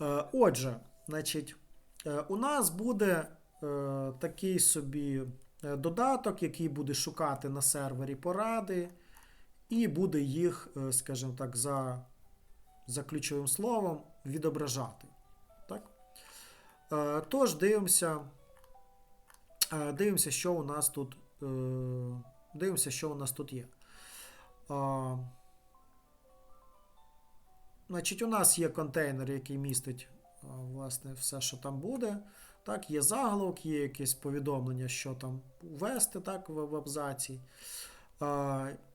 Е, Отже, значить, е, у нас буде е, такий собі додаток, який буде шукати на сервері поради, і буде їх, скажімо так, за, за ключовим словом відображати. Так? Тож дивимося, дивимося, що у нас тут, дивимося, що у нас тут є. Значить, у нас є контейнер, який містить власне все, що там буде. Так, є заголовок, є якесь повідомлення, що там ввести так, в, абзаці.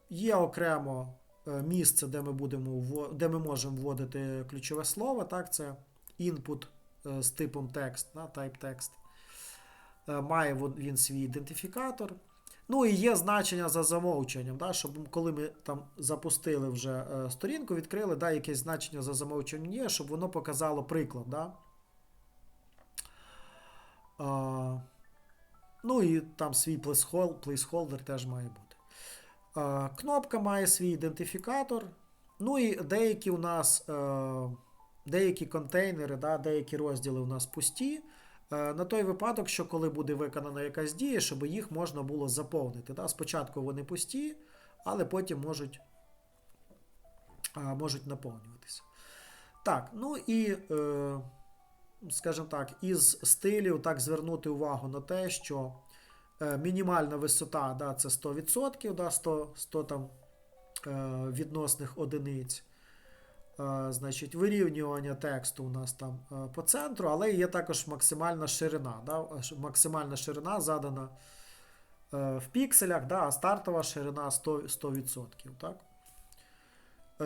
Є окремо е, місце, де ми, будемо, де ми можемо вводити ключове слово. Так, це input е, з типом текст, да, type text. Е, Має він свій ідентифікатор. Ну і є значення за замовчуванням, да, щоб коли ми там запустили вже е, сторінку, відкрили, да, якесь значення за замовчуванням є, щоб воно показало приклад. Да. А, ну і там свій placeholder теж має бути. А, кнопка має свій ідентифікатор. Ну і деякі у нас е, деякі контейнери, да, деякі розділи у нас пусті. Е, На той випадок, що коли буде виконана якась дія, щоб їх можна було заповнити. Да? Спочатку вони пусті, але потім можуть, можуть наповнюватися. Так, ну і, е, скажімо так, із стилів так звернути увагу на те, що е, мінімальна висота да, це 100%, да, 100, 100 там, е, відносних одиниць. Е, Значить, вирівнювання тексту у нас там е, по центру, але є також максимальна ширина. Да? Максимальна ширина задана е, в пікселях, да? а стартова ширина 100%. 100% так?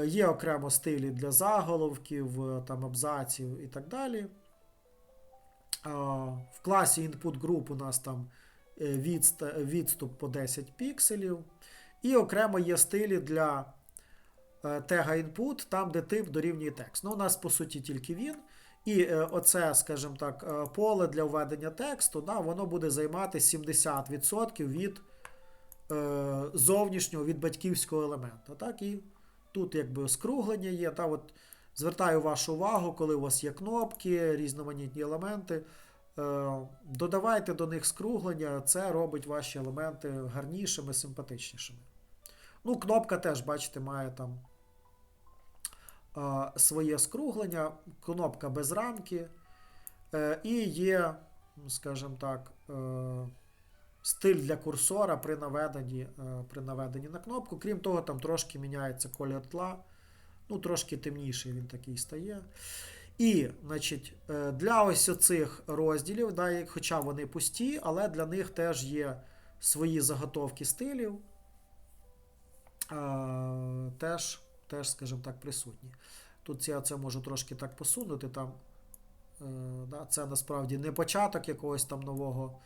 Є окремо стилі для заголовків, там, абзаців і так далі. В класі Input Group у нас там відступ по 10 пікселів. І окремо є стилі для тега input, там, де тип дорівнює текст. Ну, у нас, по суті, тільки він. І е, оце, скажімо так, е, поле для введення тексту, да, воно буде займати 70% від е, зовнішнього, від батьківського елемента. Так, і тут якби скруглення є. Та, от, звертаю вашу увагу, коли у вас є кнопки, різноманітні елементи. Е, додавайте до них скруглення, це робить ваші елементи гарнішими, симпатичнішими. Ну, кнопка теж, бачите, має там своє скруглення, кнопка без рамки. Е, і є, скажімо так, е, стиль для курсора при наведенні, е, при наведенні на кнопку. Крім того, там трошки міняється колір тла. Ну, трошки темніший він такий стає. І, значить, е, для ось оцих розділів, да, хоча вони пусті, але для них теж є свої заготовки стилів. е, Теж, теж, скажімо так, присутні. Тут я це можу трошки так посунути. Там, е, да, це насправді не початок якогось там нового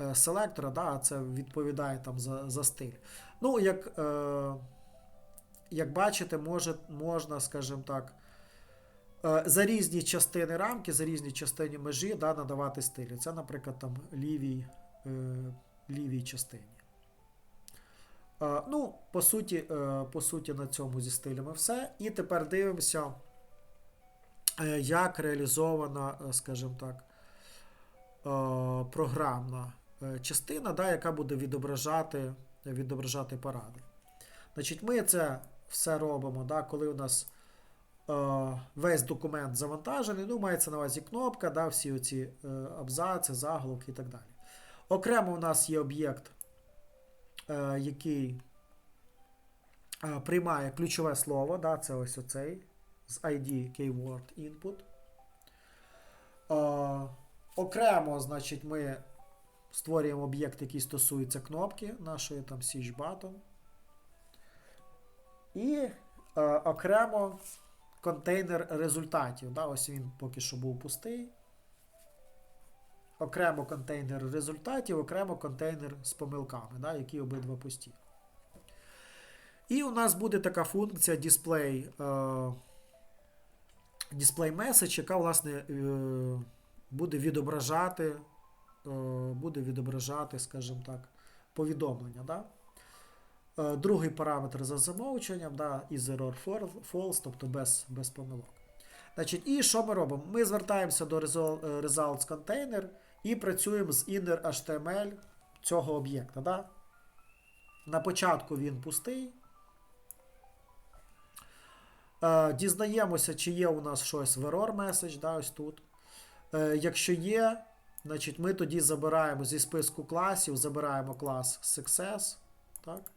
е, селектора, да, це відповідає там за, за стиль. Ну, як, е, як бачите, може, можна, скажімо так, за різні частини рамки, за різні частини межі да, надавати стилі. Це, наприклад, там лівій, лівій частині. Е, Ну, по суті, е, по суті, на цьому зі стилями все. І тепер дивимося, е, як реалізована, скажімо так, програмна частина, да, яка буде відображати, відображати паради. Значить, ми це все робимо, да, коли у нас весь документ завантажений, ну, мається на увазі кнопка, да, всі оці абзаци, заголовки і так далі. Окремо у нас є об'єкт, який е, приймає ключове слово, да, це ось оцей з ID keyword input. Е, окремо, значить, ми створюємо об'єкт, який стосується кнопки нашої там Siege Button. І е, окремо контейнер результатів. Да, ось він поки що був пустий. Окремо контейнер результатів, окремо контейнер з помилками, да, які обидва пусті. І у нас буде така функція display, display message, яка, власне, е, буде відображати, е, буде відображати, скажімо так, повідомлення. Да? Е, Другий параметр за замовченням, да, is error false, тобто без, без помилок. Значить, і що ми робимо? Ми звертаємося до results container і працюємо з inner HTML цього об'єкта. Да? На початку він пустий. Е, Дізнаємося, чи є у нас щось в error message, да, ось тут. Е, Якщо є, значить ми тоді забираємо зі списку класів, забираємо клас Success. Так?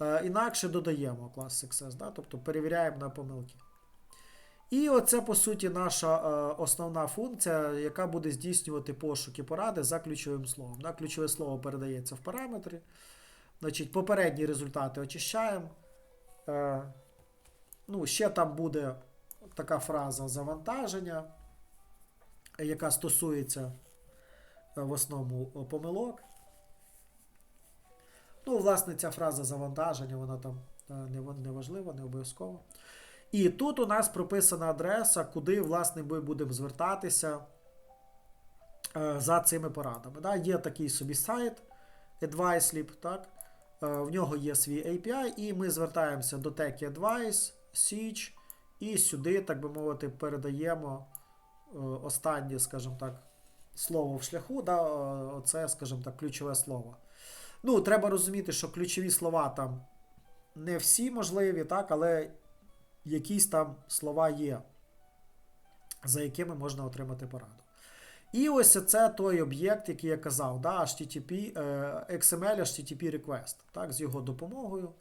Е, Інакше додаємо клас Success, да? тобто перевіряємо на помилки. І оце, по суті, наша е, основна функція, яка буде здійснювати пошуки поради за ключовим словом. Да? Ключове слово передається в параметри. Значить, попередні результати очищаємо. Е, ну, ще там буде така фраза завантаження, яка стосується е, в основному помилок. Ну, власне, ця фраза завантаження, вона там не, важлива, не обов'язкова. І тут у нас прописана адреса, куди, власне, ми будемо звертатися е, за цими порадами. Да? Є такий собі сайт AdviceLib, так? Е, В нього є свій API, і ми звертаємося до Tech Advice, Siege, і сюди, так би мовити, передаємо е, останнє, скажімо так, слово в шляху. Да? Оце, скажімо так, ключове слово. Ну, треба розуміти, що ключові слова там не всі можливі, так, але якісь там слова є, за якими можна отримати пораду. І ось це той об'єкт, який я казав, да, HTTP, е, XML HTTP request. Так, з його допомогою е,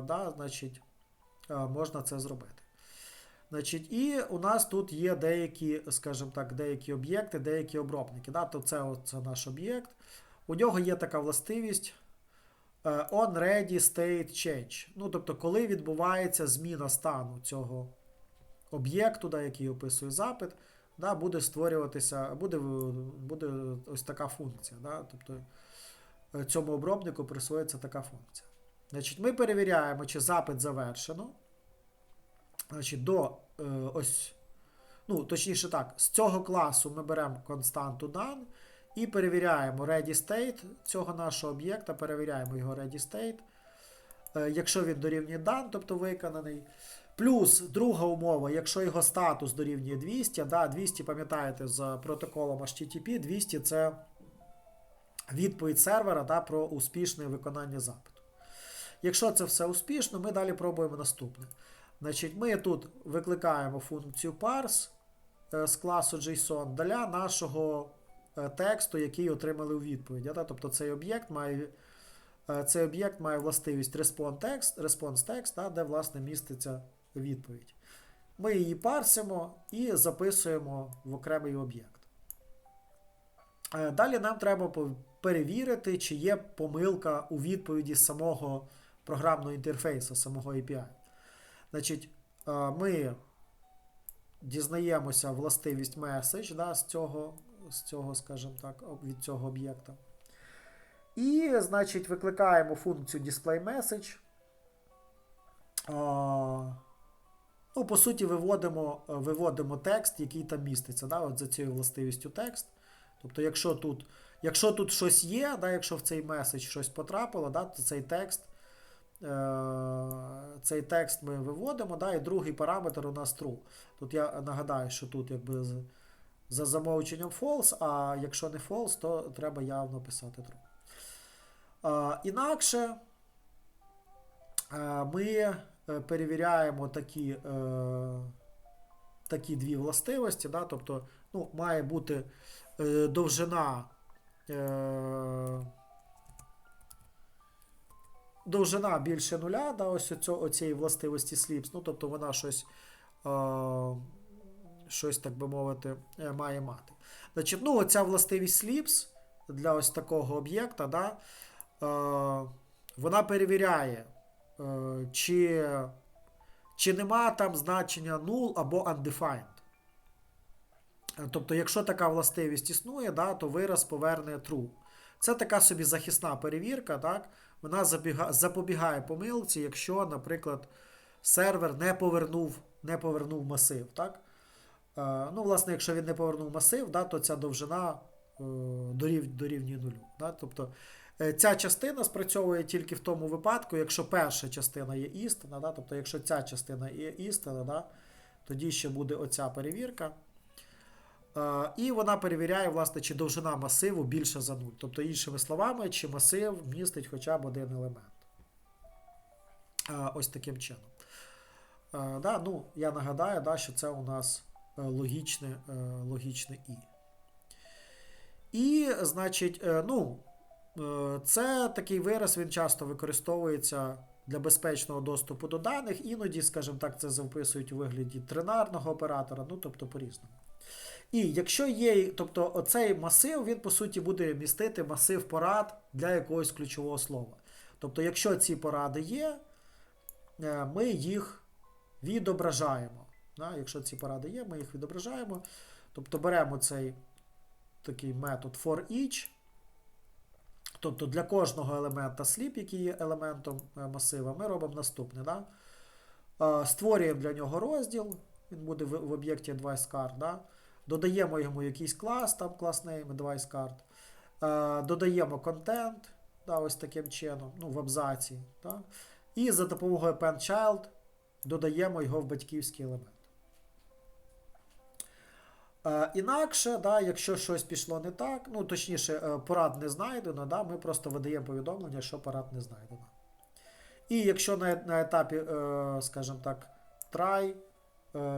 да, значить, е, можна це зробити. Значить, і у нас тут є деякі, скажімо так, деякі об'єкти, деякі обробники. Да? То це, це наш об'єкт. У нього є така властивість on ready state change. Ну, тобто, коли відбувається зміна стану цього об'єкту, да, який описує запит, да, буде створюватися, буде, буде ось така функція. Да? Тобто е, цьому обробнику присвоїться така функція. Значить, ми перевіряємо, чи запит завершено. Значить, до е, ось, ну, точніше так, з цього класу ми беремо константу done і перевіряємо ready state цього нашого об'єкта, перевіряємо його ready state. Е, якщо він дорівнює done, тобто виконаний. Плюс друга умова, якщо його статус дорівнює 200, да, 200, пам'ятаєте, з протоколом HTTP, 200 це відповідь сервера да, про успішне виконання запиту. Якщо це все успішно, ми далі пробуємо наступне. Значить, Ми тут викликаємо функцію parse е, з класу JSON для нашого тексту, який отримали у відповіді. Да? Тобто цей об'єкт має е, цей об'єкт має властивість response text, response text де власне міститься відповідь. Ми її парсимо і записуємо в окремий об'єкт. Е, Далі нам треба перевірити, чи є помилка у відповіді самого програмного інтерфейсу, самого API. Значить, е, ми дізнаємося властивість message да, з цього, з цього, скажімо так, від цього об'єкта. І, значить, викликаємо функцію displayMessage. Ну, по суті, виводимо, виводимо текст, який там міститься. Да, от за цією властивістю текст. Тобто, якщо тут, якщо тут щось є, да, якщо в цей меседж щось потрапило, да, то цей текст, е, цей текст ми виводимо, да, і другий параметр у нас true. Тут я нагадаю, що тут якби за замовченням false, а якщо не false, то треба явно писати true. А, інакше е, ми е, перевіряємо такі, е, такі дві властивості. Да? Тобто ну, має бути е, довжина. Е, довжина більше нуля, да, ось оцієї властивості сліпс. Ну, тобто вона щось, е, щось, так би мовити, е, має мати. Значить, ну, оця властивість сліпс для ось такого об'єкта, да, е, вона перевіряє, е, чи, чи нема там значення null або undefined. Е, Тобто, якщо така властивість існує, да, то вираз поверне true. Це така собі захисна перевірка, так? Вона запобігає помилці, якщо, наприклад, сервер не повернув, не повернув масив. Так? Е, ну, власне, якщо він не повернув масив, да, то ця довжина е, дорів, дорівнює нулю. Да? Тобто е, ця частина спрацьовує тільки в тому випадку, якщо перша частина є істина, да? тобто якщо ця частина є істина, да? Тоді ще буде оця перевірка. І вона перевіряє, власне, чи довжина масиву більша за 0. Тобто, іншими словами, чи масив містить хоча б один елемент. Ось таким чином. Да, ну, я нагадаю, да, що це у нас логічне, е, логічне І. І, значить, е, ну, е, це такий вираз, він часто використовується для безпечного доступу до даних. Іноді, скажімо так, це записують у вигляді тринарного оператора, ну, тобто по-різному. І якщо є, тобто оцей масив, він по суті буде містити масив порад для якогось ключового слова. Тобто, якщо ці поради є, е, ми їх відображаємо. Да? Якщо ці поради є, ми їх відображаємо. Тобто беремо цей такий метод for each. Тобто для кожного елемента sleep, який є елементом е, масива, ми робимо наступне. Да? Е, Створюємо для нього розділ, він буде в, об'єкті AdviceCard. Да? Додаємо йому якийсь клас, там клас AdviceCard. Е, Додаємо контент, да, ось таким чином, ну, в абзаці. Да? І за допомогою append-child додаємо його в батьківський елемент. Е, інакше, да, якщо щось пішло не так, ну точніше, е, порад не знайдено, да, ми просто видаємо повідомлення, що порад не знайдено. І якщо на, на етапі, е, скажімо так, try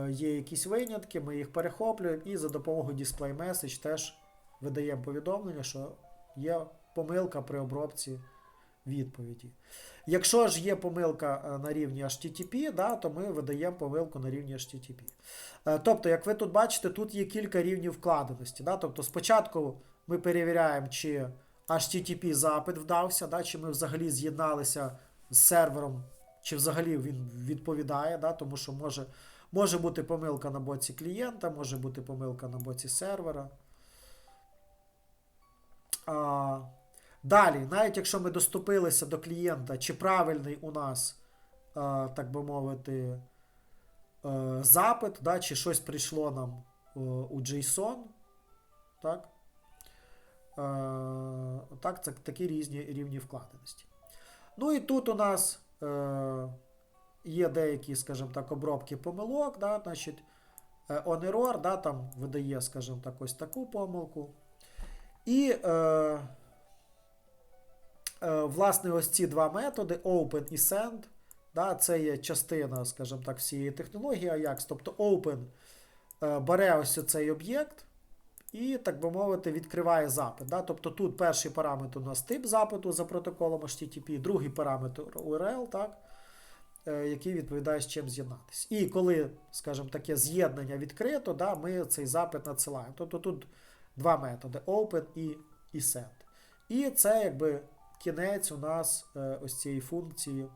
є якісь винятки, ми їх перехоплюємо і за допомогою display message теж видаємо повідомлення, що є помилка при обробці відповіді. Якщо ж є помилка е, на рівні HTTP, да, то ми видаємо помилку на рівні HTTP. Е, Тобто, як ви тут бачите, тут є кілька рівнів вкладеності. Да? Тобто, спочатку ми перевіряємо, чи HTTP запит вдався, да? чи ми взагалі з'єдналися з сервером, чи взагалі він відповідає, да? тому що може, може бути помилка на боці клієнта, може бути помилка на боці сервера. А, Далі, навіть якщо ми доступилися до клієнта, чи правильний у нас, е, так би мовити, е, запит, да, чи щось прийшло нам е, у JSON. Так, так це такі різні рівні вкладеності. Ну і тут у нас є деякі, скажімо так, обробки помилок. Да, значить, on error, да, там видає, скажімо так, ось таку помилку. І. Е, Власне, ось ці два методи open і send. Да, Це є частина, скажімо так, всієї технології Ajax. Тобто open е, бере ось цей об'єкт і, так би мовити, відкриває запит. Да? Тобто тут перший параметр у нас тип запиту за протоколом HTTP, другий параметр URL, так? е, який відповідає з чим з'єднатися. І коли, скажімо, таке з'єднання відкрито, да, ми цей запит надсилаємо. Тобто тут два методи open і, і send. І це якби кінець у нас е, ось цієї функції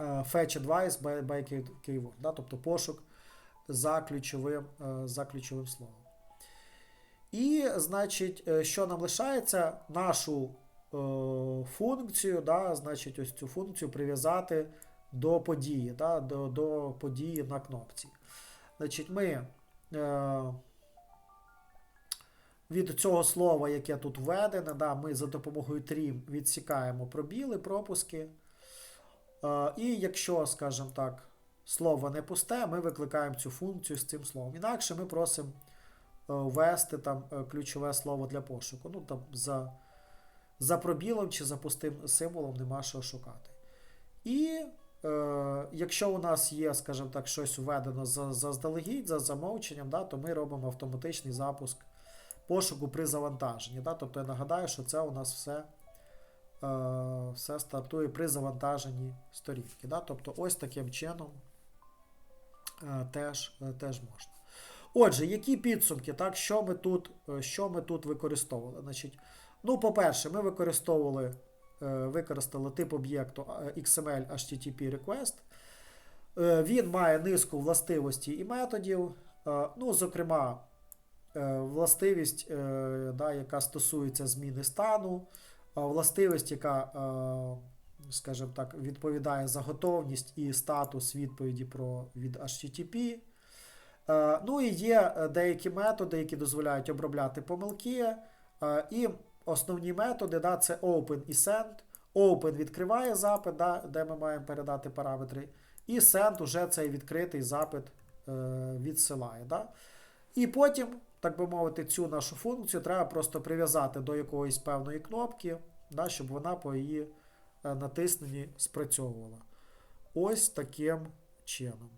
е, fetch advice by, by keyword, да, тобто пошук за ключовим, е, за ключовим словом. І, значить, що нам лишається? Нашу функцію, да, значить, ось цю функцію прив'язати до події, да, до, до події на кнопці. Значить, ми. Від цього слова, яке тут введене, да, ми за допомогою trim відсікаємо пробіли, пропуски. Е, і якщо, скажімо так, слово не пусте, ми викликаємо цю функцію з цим словом. Інакше ми просимо е, ввести там е, ключове слово для пошуку. Ну, там за, за пробілом чи за пустим символом нема що шукати. І е, якщо у нас є, скажімо так, щось введено за, заздалегідь, за замовченням, да, то ми робимо автоматичний запуск пошуку при завантаженні. Да? Тобто я нагадаю, що це у нас все е, все стартує при завантаженні сторінки. Да? Тобто ось таким чином е, теж, е, теж можна. Отже, які підсумки, так, що ми тут е, що ми тут використовували? Значить, ну, По-перше, ми використовували е, використали тип об'єкту XML HTTP request. Е, Він має низку властивостей і методів. Ну, Зокрема, властивість, е, да, яка стосується зміни стану, властивість, яка, е, скажімо так, відповідає за готовність і статус відповіді про від HTTP. Е, Ну і є е, деякі методи, які дозволяють обробляти помилки. Е, І основні методи да, це open і send. Open відкриває запит, да, де ми маємо передати параметри. І send уже цей відкритий запит е, відсилає. Да? І потім, так би мовити, цю нашу функцію треба просто прив'язати до якоїсь певної кнопки, да, щоб вона по її е, натисненні спрацьовувала. Ось таким чином.